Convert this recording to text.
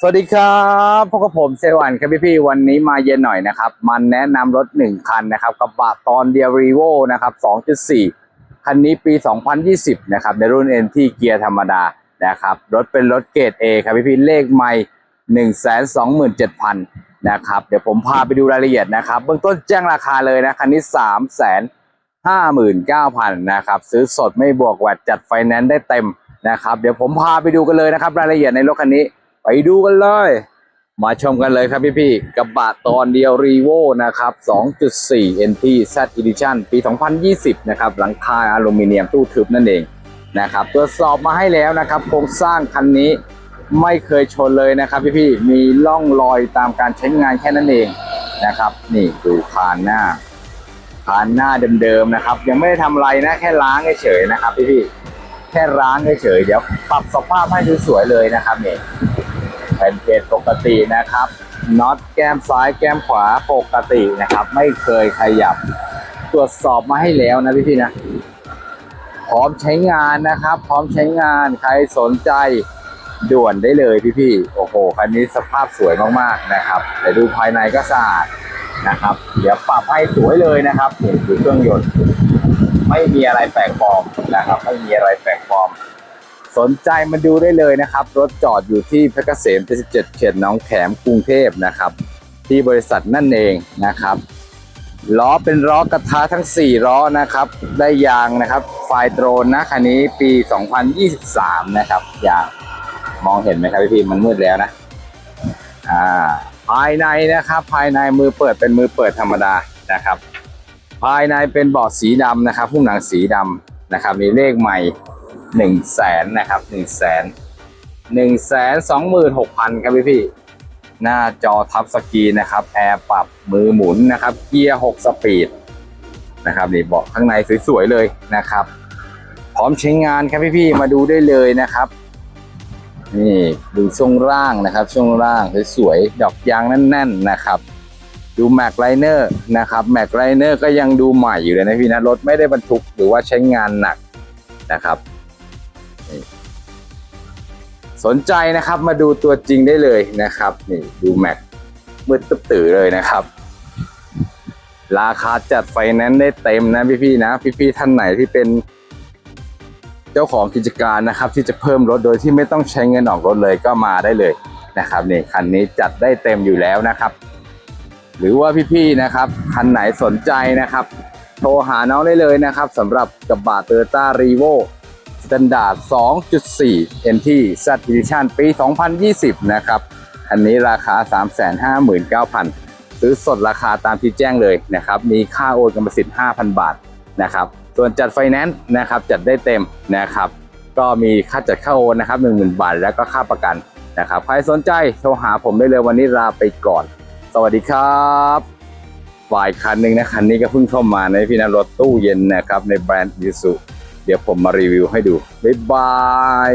สวัสดีครับพบกับผมเซลวันครับพี่พี่ๆวันนี้มาเย็นหน่อยนะครับ มันแนะนำรถหนึ่งคันนะครับกระบะตอนเดียรีโวนะครับ 2.4 คันนี้ปี 2020 นะครับ ในรุ่น NT เกียร์ธรรมดานะครับ รถเป็นรถเกรด A ครับพี่พี่ๆเลขไม่127,000 นะครับ เดี๋ยวผมพาไปดูรายละเอียดนะครับ เบื้องต้นแจ้งราคาเลยนะ คันนี้ 3 59,000 นะครับ ซื้อสดไม่บวกแวดจัดไฟแนนซ์ได้เต็มนะครับ เดี๋ยวผมพาไปดูกันเลยนะครับ รายละเอียดในรถคันนี้ ไปดูกันเลย มาชมกันเลยครับพี่ๆกระบะตอนเดียวรีโวนะครับ 2.4 NT Z Edition ปี 2020 นะครับ หลังคาอลูมิเนียมตู้ทึบนั่นเองนะครับตรวจสอบมาให้แล้วนะครับ โครงสร้างคันนี้ไม่เคยชนเลยนะครับพี่ๆมีร่องรอยตามการใช้งานแค่นั้นเองนะครับ นี่ดูคานหน้าคานหน้าเดิมๆนะครับ ยังไม่ได้ทำอะไรนะ แค่ล้างเฉยๆนะครับพี่ๆแค่ล้างเฉยๆเดี๋ยวปรับสภาพให้ดูสวยเลยนะครับเนี่เป็นเกจปกตินะครับน็อตแก้มซ้ายแก้มขวาปกตินะครับ ไม่เคยขยับ ตรวจสอบมาให้แล้วนะพี่ๆนะพร้อมใช้งานนะครับ พร้อมใช้งานใครสนใจด่วนได้เลยพี่ๆโอ้โหคันนี้สภาพสวยมากๆนะครับ แต่ดูภายในก็สะอาดนะครับ เดี๋ยวปรับให้สวยเลยนะครับนี่ดูเครื่องยนต์ ไม่มีอะไรแปลกปลอมนะครับ ไม่มีอะไรแปลกปลอม สนใจมาดูได้เลยนะครับ รถจอดอยู่ที่เพชรเกษม77เขตหนองแขมกรุงเทพนะครับ ที่บริษัทนั่นเองนะครับล้อเป็นล้อกระทะทั้ง 4 ล้อนะครับ ได้ยางนะครับ ไฟโดรนนะคันนี้ปี 2023 นะครับยางมองเห็นไหมครับพี่ๆมันมืดแล้วนะอ่าภายในนะครับ ภายในมือเปิดเป็นมือเปิดธรรมดานะครับ ภายในเป็นเบาะสีดำนะครับ หุ้มหนังสีดำนะครับมีเลขใหม่ หนึ่งแสนนะครับหนึ่งแสนหนึ่งแสนสองหมื่นหกพันครับพี่พี่หน้าจอทับสกีนะครับแอร์ปรับมือหมุนนะครับเกียร์หกสปีดนะครับนี่เบาะข้างในสวยๆเลยนะครับ พร้อมใช้งานครับพี่พี่มาดูได้เลยนะครับนี่ดูช่วงล่างนะครับ ช่วงล่างสวยๆดอกยางแน่น ๆนะครับ ดูแม็กไลเนอร์นะครับแม็กไลเนอร์ก็ยังดูใหม่อยู่เลยนะพี่นะรถไม่ได้บรรทุกหรือว่าใช้งานหนักนะครับ สนใจนะครับมาดูตัวจริงได้เลยนะครับ นี่ดูแม็กมืดตึ๊บตื่อเลยนะครับ ราคาจัดไฟแนนซ์ได้เต็มนะพี่ๆนะ พี่ๆท่านไหนที่เป็นเจ้าของกิจการนะครับ ที่จะเพิ่มรถโดยที่ไม่ต้องใช้เงินออกรถเลยก็มาได้เลยนะครับนี่คันนี้จัดได้เต็มอยู่แล้วนะครับ หรือว่าพี่ๆนะครับคันไหนสนใจนะครับ โทรหาน้องได้เลยนะครับสำหรับกระบะ Toyota Revo Standard 2.4 NT Z Edition ปี 2020 นะครับ อันนี้ราคา 359,900 ซื้อสดราคาตามที่แจ้งเลยนะครับ มีค่าโอนกรรมสิทธิ์ 5,000 บาทนะครับ ส่วนจัดไฟแนนซ์นะครับ จัดได้เต็มนะครับ ก็มีค่าจัดค่าโอนนะครับ 10,000 บาท แล้วก็ค่าประกันนะครับ ใครสนใจโทรหาผมได้เลยวันนี้ลาไปก่อน สวัสดีครับฝ่ายคันหนึ่งนะคันนี้ก็เพิ่งเข้ามาในพี่นรถตู้เย็นนะครับในแบรนด์ยูสุ เดี๋ยวผมมารีวิวให้ดู บ๊ายบาย